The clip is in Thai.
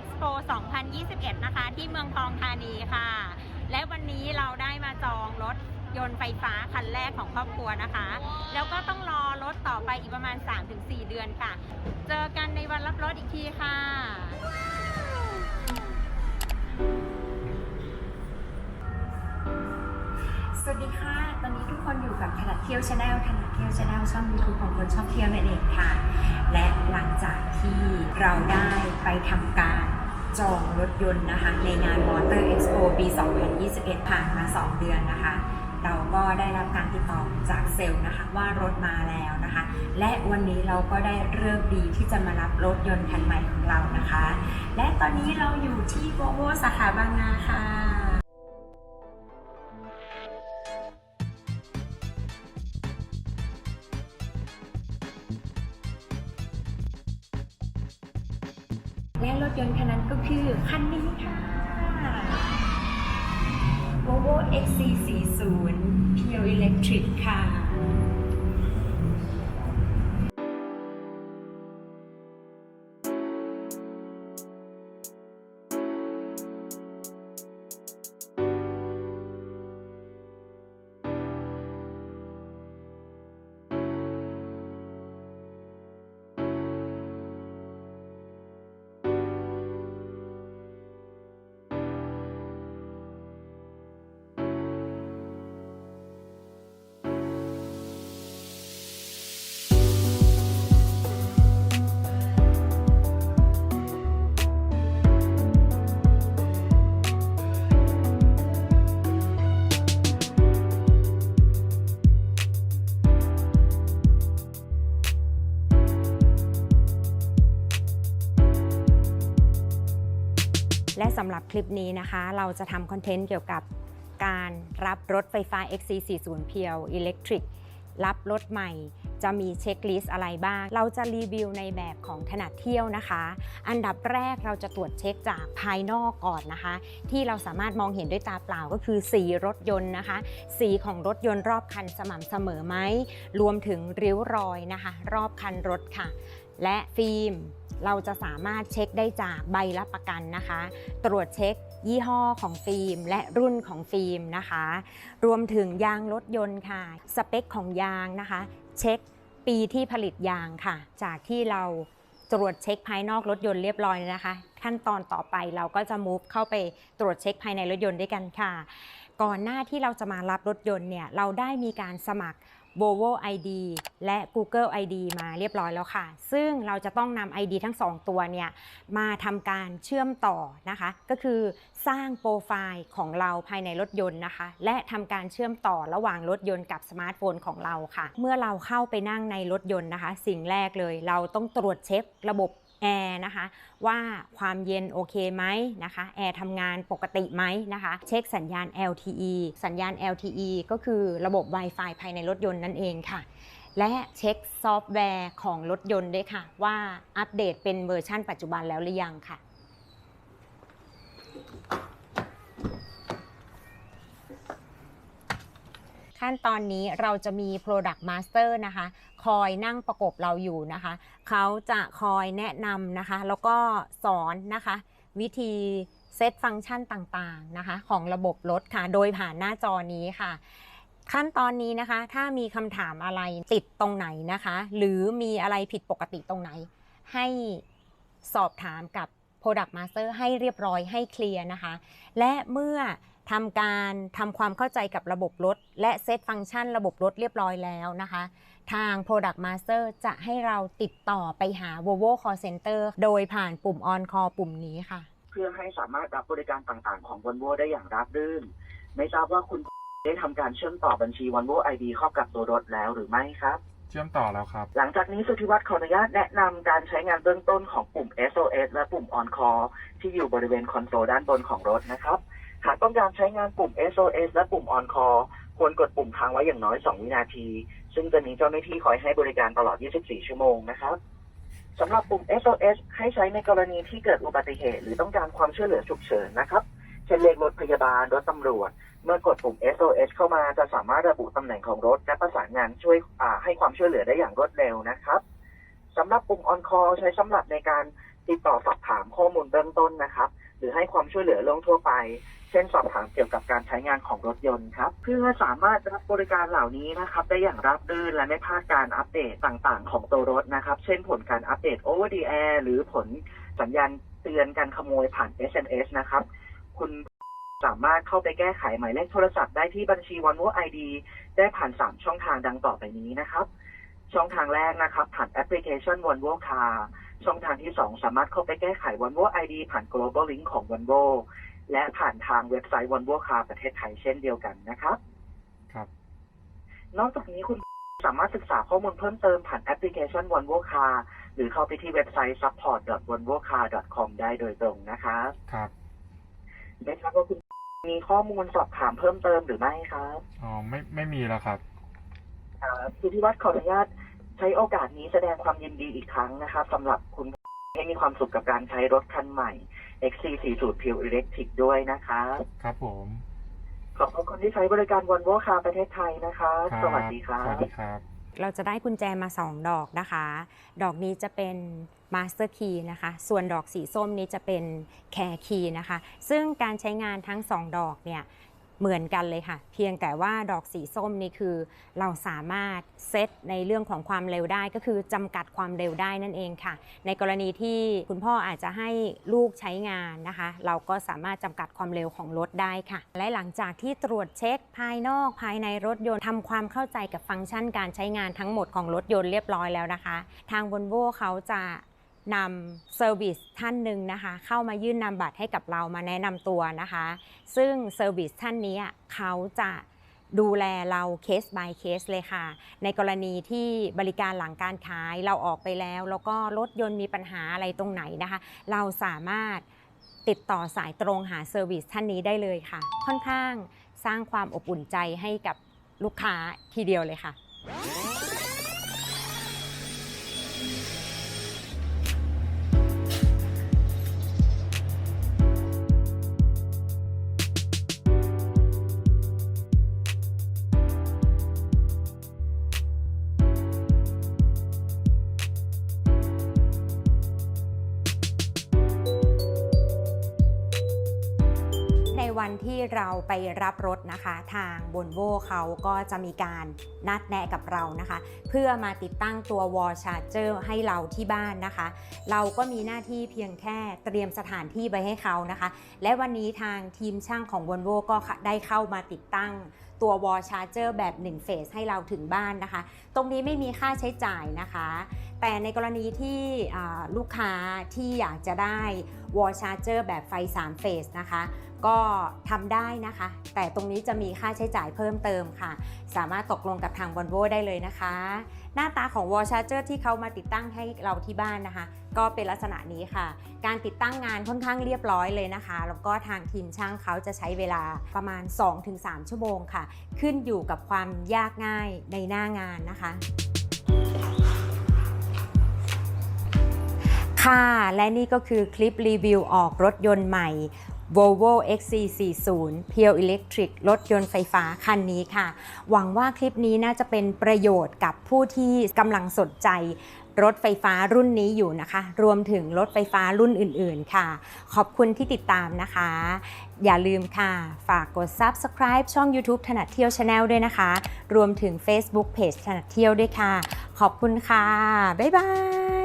Expo 2021 นะคะ ที่เมืองทองธานีค่ะ และวันนี้เราได้มาจองรถยนต์ไฟฟ้าคันแรกของครอบครัวนะคะ แล้วก็ต้องรอรถต่อไปอีกประมาณ 3-4 เดือนค่ะ เจอกันในวันรับรถอีกทีค่ะสวัสดีค่ะ ทุกคนอยู่กับถนัดเที่ยวชาแนลถนัดเที่ยวชาแนลช่องยูทูบของคนชอบเที่ยวนั่นเองค่ะ และหลังจากที่เราได้ไปทำการจองรถยนต์นะคะในงาน Motor Expo ปี 2021 ผ่านมา 2 เดือนนะคะ เราก็ได้รับการติดต่อจากเซลล์นะคะว่ารถมาแล้วนะคะ และวันนี้เราก็ได้เริ่มดีที่จะมารับรถยนต์คันใหม่ของเรานะคะ และตอนนี้เราอยู่ที่ Volvo สาขาบางนาค่ะ และรถยนต์คันนั้นก็คือคันนี้ค่ะ Volvo XC40 Pure Electric ค่ะ และสำหรับคลิปนี้นะคะ เราจะทำคอนเทนต์เกี่ยวกับการรับรถไฟฟ้า XC40 p u r e Electric รับรถใหม่จะมีเช็คลิสต์อะไรบ้าง เราจะรีวิวในแบบของถนัดเที่ยวนะคะ อันดับแรกเราจะตรวจเช็คจากภายนอกก่อนนะคะ ที่เราสามารถมองเห็นด้วยตาเปล่าก็คือสีรถยนต์นะคะ สีของรถยนต์รอบคันสม่ำเสมอไหม รวมถึงริ้วรอยนะคะ รอบคันรถค่ะ และฟิล์มเราจะสามารถเช็คได้จากใบรับประกันนะคะ ตรวจเช็คยี่ห้อของฟิล์ม และรุ่นของฟิล์มนะคะ รวมถึงยางรถยนต์ค่ะ สเปคของยางนะคะ เช็คปีที่ผลิตยางค่ะ จากที่เราตรวจเช็คภายนอกรถยนต์เรียบร้อยนะคะ ขั้นตอนต่อไปเราก็จะ move เข้าไปตรวจเช็คภายในรถยนต์ด้วยกันค่ะ ก่อนหน้าที่เราจะมารับรถยนต์เนี่ยเราได้มีการสมัคร Volvo ID และ Google ID มาเรียบร้อยแล้วค่ะ ซึ่งเราจะต้องนำ ID ทั้ง 2 ตัวเนี่ยมาทำการเชื่อมต่อนะคะ ก็คือสร้างโปรไฟล์ของเราภายในรถยนต์นะคะ และทำการเชื่อมต่อระหว่างรถยนต์กับสมาร์ทโฟนของเราค่ะ เมื่อเราเข้าไปนั่งในรถยนต์นะคะ สิ่งแรกเลย เราต้องตรวจเช็คระบบ แอร์นะคะว่าความเย็นโอเคไหมนะคะแอร์ทำงานปกติไหมนะคะเช็คสัญญาณ LTE สัญญาณ LTE ก็คือระบบ Wi-Fi ภายในรถยนต์นั่นเองค่ะ และเช็คซอฟต์แวร์ของรถยนต์ด้วยค่ะ ว่าอัปเดตเป็นเวอร์ชั่นปัจจุบันแล้วหรือยังค่ะ ขั้นตอนนี้เราจะมี Product Master นะคะ คอยนั่งประกบเราอยู่นะคะ เขาจะคอยแนะนำนะคะ แล้วก็สอนนะคะ วิธีเซตฟังก์ชันต่างๆนะคะ ของระบบรถค่ะ โดยผ่านหน้าจอนี้ค่ะขั้นตอนนี้นะคะ ถ้ามีคำถามอะไรติดตรงไหนนะคะ หรือมีอะไรผิดปกติตรงไหน ให้สอบถามกับ Product Master ให้เรียบร้อยให้เคลียร์นะคะ และเมื่อ ทำการทำความเข้าใจกับระบบรถ และเซตฟังก์ชันระบบรถเรียบร้อยแล้วนะคะ ทาง Product Master จะให้เราติดต่อไปหา Volvo Call Center โดยผ่านปุ่ม On Call ปุ่มนี้ค่ะ เพื่อให้สามารถรับบริการต่างๆ ของ Volvo ได้อย่างราบรื่น ไม่ทราบว่าคุณได้ทำการเชื่อมต่อบัญชี Volvo ID เข้ากับตัวรถแล้วหรือไม่ครับเชื่อมต่อแล้วครับ หลังจากนี้สุทธิวัฒน์ขออนุญาตแนะนำการใช้งานเบื้องต้นของปุ่ม SOS และปุ่ม On Call ที่อยู่บริเวณคอนโซลด้านบนของรถนะครับ หากต้องการใช้งานปุ่ม SOS และปุ่ม On Call ควรกดปุ่มค้างไว้อย่างน้อย 2 วินาที ซึ่งจะมีเจ้าหน้าที่คอยให้บริการตลอด 24 ชั่วโมงนะครับสำหรับปุ่ม SOS ให้ใช้ในกรณีที่เกิดอุบัติเหตุ หรือต้องการความช่วยเหลือฉุกเฉินนะครับ เช่นเรียกรถพยาบาล รถตำรวจ เมื่อกดปุ่ม SOS เข้ามาจะสามารถระบุตำแหน่งของรถ และประสานงานช่วยให้ความช่วยเหลือได้อย่างรวดเร็วนะครับสำหรับปุ่ม On Call ใช้สำหรับในการติดต่อสอบถามข้อมูลเบื้องต้นนะครับ หรือให้ความช่วยเหลือเรื่องทั่วไป เช่นสอบถามเกี่ยวกับการใช้งานของรถยนต์ครับ เพื่อสามารถรับบริการเหล่านี้นะครับ ได้อย่างราบรื่นและไม่พลาดการอัปเดตต่างๆ ของตัวรถนะครับ เช่นผลการอัปเดต over the air หรือผลสัญญาณเตือนการขโมยผ่าน SMS นะครับ คุณสามารถเข้าไปแก้ไขหมายเลขโทรศัพท์ได้ที่บัญชี Volvo ID ได้ผ่าน 3 ช่องทางดังต่อไปนี้นะครับ ช่องทางแรกนะครับ ผ่านแอปพลิเคชัน Volvo Car ช่องทางที่ 2 สามารถเข้าไปแก้ไข Volvo ID ผ่าน Global Link ของ Volvo และผ่านทางเว็บไซต์ Volvo Car ประเทศไทยเช่นเดียวกันนะครับ ครับ นอกจากนี้คุณสามารถศึกษาข้อมูลเพิ่มเติมผ่านแอปพลิเคชัน Volvo Car หรือเข้าไปที่เว็บไซต์ support.volvocar.com ได้โดยตรงนะครับ ครับ ไม่ทราบว่าคุณมีข้อมูลสอบถามเพิ่มเติมหรือไม่ครับ อ๋อ ไม่ ไม่มีแล้วครับ ครับคุณพิวัตรขออนุญาตใช้โอกาสนี้แสดงความยินดีอีกครั้งนะครับสำหรับคุณให้มีความสุขกับการใช้รถคันใหม่ XC40 Pure Electric ด้วยนะครับครับผม ขอบคุณที่ใช้บริการ Volvo Car ประเทศไทยนะครับครับสวัสดีครัสวับสดีครับ เราจะได้กุญแจมา 2 ดอกนะคะ ดอกนี้จะเป็น Master Key นะคะ ส่วนดอกสีส้มนี้จะเป็น Care Key นะคะ ซึ่งการใช้งานทั้ง 2 ดอกเนี่ย เหมือนกันเลยค่ะ เพียงแต่ว่าดอกสีส้มนี่คือ เราสามารถเซตในเรื่องของความเร็วได้ก็คือจำกัดความเร็วได้นั่นเองค่ะ ในกรณีที่คุณพ่ออาจจะให้ลูกใช้งานนะคะ เราก็สามารถจำกัดความเร็วของรถได้ค่ะ และหลังจากที่ตรวจเช็คภายนอกภายในรถยนต์ทำความเข้าใจกับฟังก์ชันการใช้งานทั้งหมดของรถยนต์เรียบร้อยแล้วนะคะ ทาง Volvo เขาจะ นำเซอร์วิสท่านหนึ่งนะคะ เข้ามายื่นนามบัตรให้กับเรามาแนะนำตัวนะคะ ซึ่งเซอร์วิสท่านนี้เขาจะดูแลเราเคส by เคสเลยค่ะ ในกรณีที่บริการหลังการขายเราออกไปแล้ว แล้วก็รถยนต์มีปัญหาอะไรตรงไหนนะคะ เราสามารถติดต่อสายตรงหาเซอร์วิสท่านนี้ได้เลยค่ะ ค่อนข้างสร้างความอบอุ่นใจให้กับลูกค้าทีเดียวเลยค่ะ วันที่เราไปรับรถนะคะ ทางบนโวเขาก็จะมีการนัดแนะกับเรานะคะ เพื่อมาติดตั้งตัววอลชาร์เจอร์ให้เราที่บ้านนะคะ เราก็มีหน้าที่เพียงแค่เตรียมสถานที่ไว้ให้เขานะคะ และวันนี้ทางทีมช่างของ v o l v o ก็ได้เข้ามาติดตั้งตัววอลชาร์เจอร์แบบ1เฟสให้เราถึงบ้านนะคะ ตรงนี้ไม่มีค่าใช้จ่ายนะคะ แต่ในกรณีที่ลูกค้าที่อยากจะได้วอลชาร์เจอร์แบบไฟ3เฟสนะคะ ก็ทำได้นะคะ แต่ตรงนี้จะมีค่าใช้จ่ายเพิ่มเติมค่ะ สามารถตกลงกับทาง v o l v o ได้เลยนะคะ หน้าตาของวอลชาร์เจอร์ที่เขามาติดตั้งให้เราที่บ้านนะคะ ก็เป็นลักษณะนี้ค่ะ การติดตั้งงานค่อนข้างเรียบร้อยเลยนะคะ แล้วก็ทางทีมช่างเขาจะใช้เวลาประมาณ 2-3 ชั่วโมงค่ะ ขึ้นอยู่กับความยากง่ายในหน้างานนะคะค่ะ และนี่ก็คือคลิปรีวิวออกรถยนต์ใหม่ Volvo XC40 Pure Electric รถยนต์ไฟฟ้าคันนี้ค่ะ หวังว่าคลิปนี้น่าจะเป็นประโยชน์กับผู้ที่กำลังสนใจรถไฟฟ้ารุ่นนี้อยู่นะคะ รวมถึงรถไฟฟ้ารุ่นอื่นๆค่ะ ขอบคุณที่ติดตามนะคะ อย่าลืมค่ะ ฝากกด Subscribe ช่อง YouTube ถนัดเที่ยว Channel ด้วยนะคะ รวมถึง Facebook Page ถนัดเที่ยวด้วยค่ะ ขอบคุณค่ะ บ๊ายบาย